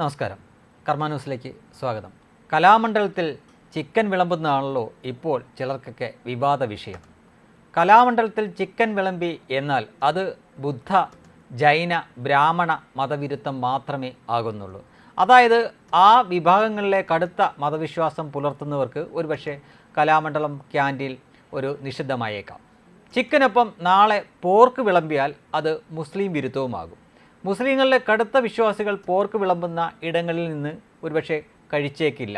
നമസ്കാരം. കർമാന്യൂസിലേക്ക് സ്വാഗതം. കലാമണ്ഡലത്തിൽ ചിക്കൻ വിളമ്പുന്നതാണല്ലോ ഇപ്പോൾ ചിലർക്കൊക്കെ വിവാദ വിഷയം. കലാമണ്ഡലത്തിൽ ചിക്കൻ വിളമ്പി എന്നാൽ അത് ബുദ്ധ ജൈന ബ്രാഹ്മണ മതവിരുദ്ധം മാത്രമേ ആകുന്നുള്ളൂ. അതായത് ആ വിഭാഗങ്ങളിലെ കടുത്ത മതവിശ്വാസം പുലർത്തുന്നവർക്ക് ഒരുപക്ഷെ കലാമണ്ഡലം ക്യാന്റീൻ ഒരു നിഷിദ്ധമായേക്കാം. ചിക്കനൊപ്പം നാളെ പോർക്ക് വിളമ്പിയാൽ അത് മുസ്ലിം വിരുദ്ധവുമാകും. മുസ്ലിങ്ങളിലെ കടുത്ത വിശ്വാസികൾ പോർക്ക് വിളമ്പുന്ന ഇടങ്ങളിൽ നിന്ന് ഒരുപക്ഷെ കഴിച്ചേക്കില്ല.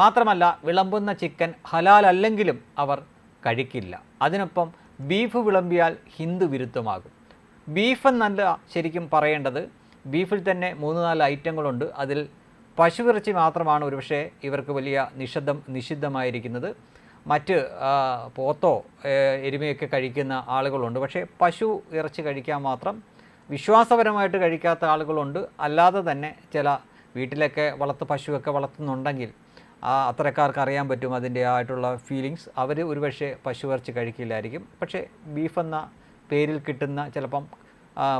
മാത്രമല്ല വിളമ്പുന്ന ചിക്കൻ ഹലാൽ അല്ലെങ്കിലും അവർ കഴിക്കില്ല. അതിനൊപ്പം ബീഫ് വിളമ്പിയാൽ ഹിന്ദു വിരുദ്ധമാകും. ബീഫ് എന്നല്ല ശരിക്കും പറയേണ്ടത് ബീഫിൽ തന്നെ മൂന്ന് നാല് ഐറ്റങ്ങളുണ്ട്. അതിൽ പശുവിറച്ചി മാത്രമാണ് ഒരുപക്ഷെ ഇവർക്ക് വലിയ നിഷിദ്ധം നിഷിദ്ധമായിരിക്കുന്നത്. മറ്റ് പോത്തോ എരുമയൊക്കെ കഴിക്കുന്ന ആളുകളുണ്ട്. പക്ഷേ പശു ഇറച്ചി കഴിക്കാൻ മാത്രം വിശ്വാസപരമായിട്ട് കഴിക്കാത്ത ആളുകളുണ്ട്. അല്ലാതെ തന്നെ ചില വീട്ടിലൊക്കെ വളർത്ത് പശുവൊക്കെ വളർത്തുന്നുണ്ടെങ്കിൽ ആ അത്തരക്കാർക്ക് അറിയാൻ പറ്റും അതിന്റെ ആയിട്ടുള്ള ഫീലിങ്സ് അവർ ഒരുപക്ഷെ പശു ഇറച്ചി കഴിക്കില്ലായിരിക്കും. പക്ഷേ ബീഫ് എന്ന പേരിൽ കിട്ടുന്ന ചിലപ്പം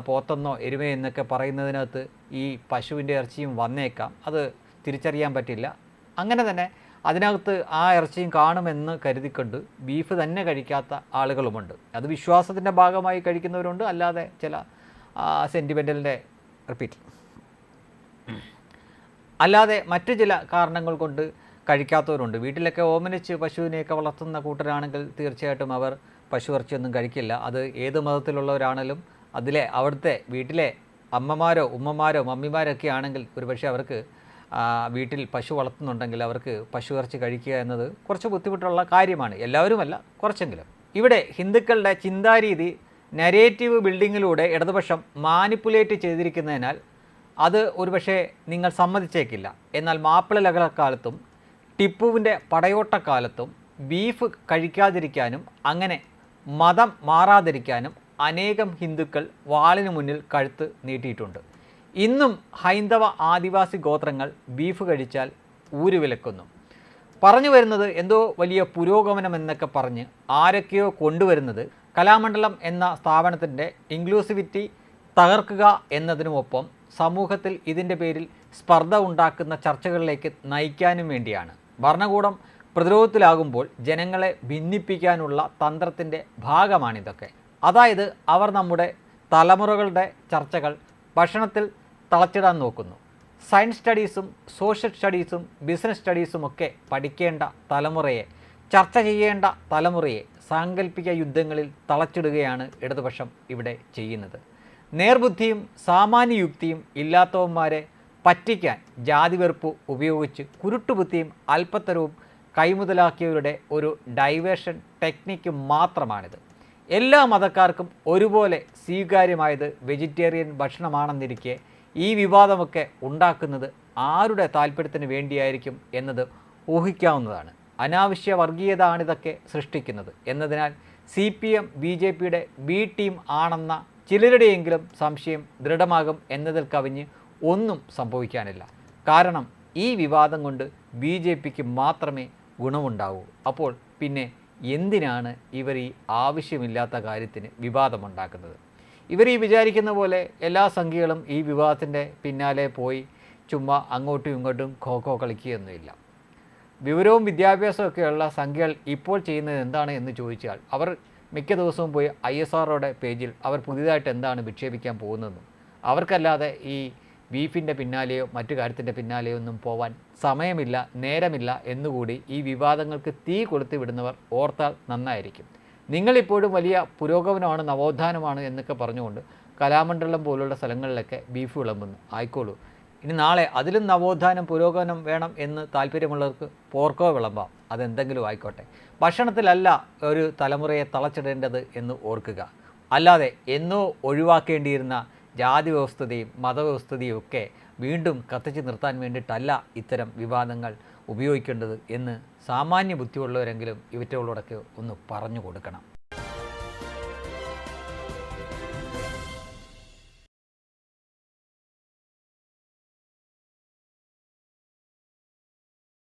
പോത്തെന്നോ എരുമയെന്നൊക്കെ പറയുന്നതിനകത്ത് ഈ പശുവിന്റെ ഇറച്ചിയും വന്നേക്കാം. അത് തിരിച്ചറിയാൻ പറ്റില്ല. അങ്ങനെ തന്നെ അതിനകത്ത് ആ ഇറച്ചിയും കാണുമെന്ന് കരുതിക്കൊണ്ട് ബീഫ് തന്നെ കഴിക്കാത്ത ആളുകളുമുണ്ട്. അത് വിശ്വാസത്തിന്റെ ഭാഗമായി കഴിക്കുന്നവരുണ്ട്. അല്ലാതെ ചില സെന്റിമെന്റലിന്റെ റിപ്പീറ്റ് അല്ലാതെ മറ്റു ചില കാരണങ്ങൾ കൊണ്ട് കഴിക്കാത്തവരുണ്ട്. വീട്ടിലൊക്കെ ഓമനിച്ച് പശുവിനെയൊക്കെ വളർത്തുന്ന കൂട്ടരാണെങ്കിൽ തീർച്ചയായിട്ടും അവർ പശു ഇറച്ചിയൊന്നും കഴിക്കില്ല. അത് ഏത് മതത്തിലുള്ളവരാണെങ്കിലും അതിലെ അവിടുത്തെ വീട്ടിലെ അമ്മമാരോ ഉമ്മമാരോ മമ്മിമാരൊക്കെ ആണെങ്കിൽ ഒരുപക്ഷെ അവർക്ക് വീട്ടിൽ പശു വളർത്തുന്നുണ്ടെങ്കിൽ അവർക്ക് പശു ഇറച്ചി കഴിക്കുക എന്നത് കുറച്ച് ബുദ്ധിമുട്ടുള്ള കാര്യമാണ്. എല്ലാവരുമല്ല കുറച്ചെങ്കിലും. ഇവിടെ ഹിന്ദുക്കളുടെ ചിന്താരീതി നരേറ്റീവ് ബിൽഡിങ്ങിലൂടെ ഇടതുപക്ഷം മാനിപ്പുലേറ്റ് ചെയ്തിരിക്കുന്നതിനാൽ അത് ഒരുപക്ഷെ നിങ്ങൾ സമ്മതിച്ചേക്കില്ല. എന്നാൽ മാപ്പിള ലഹളക്കാലത്തും ടിപ്പുവിന്റെ പടയോട്ടക്കാലത്തും ബീഫ് കഴിക്കാതിരിക്കാനും അങ്ങനെ മതം മാറാതിരിക്കാനും അനേകം ഹിന്ദുക്കൾ വാളിന് മുന്നിൽ കഴുത്ത് നീട്ടിയിട്ടുണ്ട്. ഇന്നും ഹൈന്ദവ ആദിവാസി ഗോത്രങ്ങൾ ബീഫ് കഴിച്ചാൽ ഊരുവിലക്കുന്നു പറഞ്ഞു വരുന്നത് എന്തോ വലിയ പുരോഗമനം എന്നൊക്കെ പറഞ്ഞ് ആരൊക്കെയോ കൊണ്ടുവരുന്നത് കലാമണ്ഡലം എന്ന സ്ഥാപനത്തിന്റെ ഇൻക്ലൂസിവിറ്റി തകർക്കുക എന്നതിനുമൊപ്പം സമൂഹത്തിൽ ഇതിന്റെ പേരിൽ സ്പർദ്ധ ഉണ്ടാക്കുന്ന ചർച്ചകളിലേക്ക് നയിക്കാനും വേണ്ടിയാണ്. ഭരണകൂടം പ്രതിരോധത്തിലാകുമ്പോൾ ജനങ്ങളെ ഭിന്നിപ്പിക്കാനുള്ള തന്ത്രത്തിന്റെ ഭാഗമാണിതൊക്കെ. അതായത് അവർ നമ്മുടെ തലമുറകളുടെ ചർച്ചകൾ ഭക്ഷണത്തിൽ തളച്ചിടാൻ നോക്കുന്നു. സയൻസ് സ്റ്റഡീസും സോഷ്യൽ സ്റ്റഡീസും ബിസിനസ് സ്റ്റഡീസും ഒക്കെ പഠിക്കേണ്ട തലമുറയെ ചർച്ച ചെയ്യേണ്ട തലമുറയെ സാങ്കല്പിക യുദ്ധങ്ങളിൽ തളച്ചിടുകയാണ് ഇടതുപക്ഷം ഇവിടെ ചെയ്യുന്നത്. നേർബുദ്ധിയും സാമാന്യ യുക്തിയും ഇല്ലാത്തവന്മാരെ പറ്റിക്കാൻ ജാതിവെറുപ്പ് ഉപയോഗിച്ച് കുരുട്ടുബുദ്ധിയും അല്പത്തരവും കൈമുതലാക്കിയവരുടെ ഒരു ഡൈവേഷൻ ടെക്നിക്ക് മാത്രമാണിത്. എല്ലാ മതക്കാർക്കും ഒരുപോലെ സ്വീകാര്യമായത് വെജിറ്റേറിയൻ ഭക്ഷണമാണെന്നിരിക്കെ ഈ വിവാദമൊക്കെ ഉണ്ടാക്കുന്നത് ആരുടെ താല്പര്യത്തിന് വേണ്ടിയായിരിക്കും എന്നത് ഊഹിക്കാവുന്നതാണ്. അനാവശ്യ വർഗീയതാണിതൊക്കെ സൃഷ്ടിക്കുന്നത്. എന്നതിനാൽ C P M B J പിയുടെ ബി ടീം ആണെന്ന ചിലരുടെയെങ്കിലും സംശയം ദൃഢമാകും എന്നതിൽ കവിഞ്ഞ് ഒന്നും സംഭവിക്കാനില്ല. കാരണം ഈ വിവാദം കൊണ്ട് ബി ജെ പിക്ക് മാത്രമേ ഗുണമുണ്ടാവൂ. അപ്പോൾ പിന്നെ എന്തിനാണ് ഇവർ ഈ ആവശ്യമില്ലാത്ത കാര്യത്തിന് വിവാദമുണ്ടാക്കുന്നത്? ഇവർ ഈ വിചാരിക്കുന്ന പോലെ എല്ലാ സംഖ്യകളും ഈ വിവാദത്തിന്റെ പിന്നാലെ പോയി ചുമ്മാ അങ്ങോട്ടും ഇങ്ങോട്ടും ഖോ ഖോ കളിക്കുകയൊന്നുമില്ല. വിവരവും വിദ്യാഭ്യാസവും ഒക്കെയുള്ള സംഖ്യകൾ ഇപ്പോൾ ചെയ്യുന്നത് എന്താണ് എന്ന് ചോദിച്ചാൽ അവർ മിക്ക ദിവസവും പോയി ഐ എസ് ആർഒയുടെ പേജിൽ അവർ പുതിയതായിട്ട് എന്താണ് വിക്ഷേപിക്കാൻ പോകുന്നതെന്നും അവർക്കല്ലാതെ ഈ ബീഫിന്റെ പിന്നാലെയോ മറ്റു കാര്യത്തിന്റെ പിന്നാലെയോ ഒന്നും പോവാൻ സമയമില്ല നേരമില്ല എന്നുകൂടി ഈ വിവാദങ്ങൾക്ക് തീ കൊളുത്തി വിടുന്നവർ ഓർത്താൽ നന്നായിരിക്കും. നിങ്ങളിപ്പോഴും വലിയ പുരോഗമനമാണ് നവോത്ഥാനമാണ് എന്നൊക്കെ പറഞ്ഞുകൊണ്ട് കലാമണ്ഡലം പോലുള്ള സ്ഥലങ്ങളിലൊക്കെ ബീഫ് വിളമ്പുന്നു. ആയിക്കോളൂ. ഇനി നാളെ അതിലും നവോത്ഥാനം പുരോഗമനം വേണം എന്ന് താല്പര്യമുള്ളവർക്ക് പോർക്കോ വിളമ്പാം. അതെന്തെങ്കിലും ആയിക്കോട്ടെ. ഭക്ഷണത്തിലല്ല ഒരു തലമുറയെ തളച്ചിടേണ്ടത് എന്ന് ഓർക്കുക. അല്ലാതെ എന്നോ ഒഴിവാക്കേണ്ടിയിരുന്ന ജാതി വ്യവസ്ഥതയും മതവ്യവസ്ഥതയും ഒക്കെ വീണ്ടും കത്തിച്ച് നിർത്താൻ വേണ്ടിയിട്ടല്ല ഇത്തരം വിവാദങ്ങൾ ഉപയോഗിക്കേണ്ടത് എന്ന് സാമാന്യ ബുദ്ധിയുള്ളവരെങ്കിലും ഇവറ്റകളോടൊക്കെ ഒന്ന് പറഞ്ഞു കൊടുക്കണം.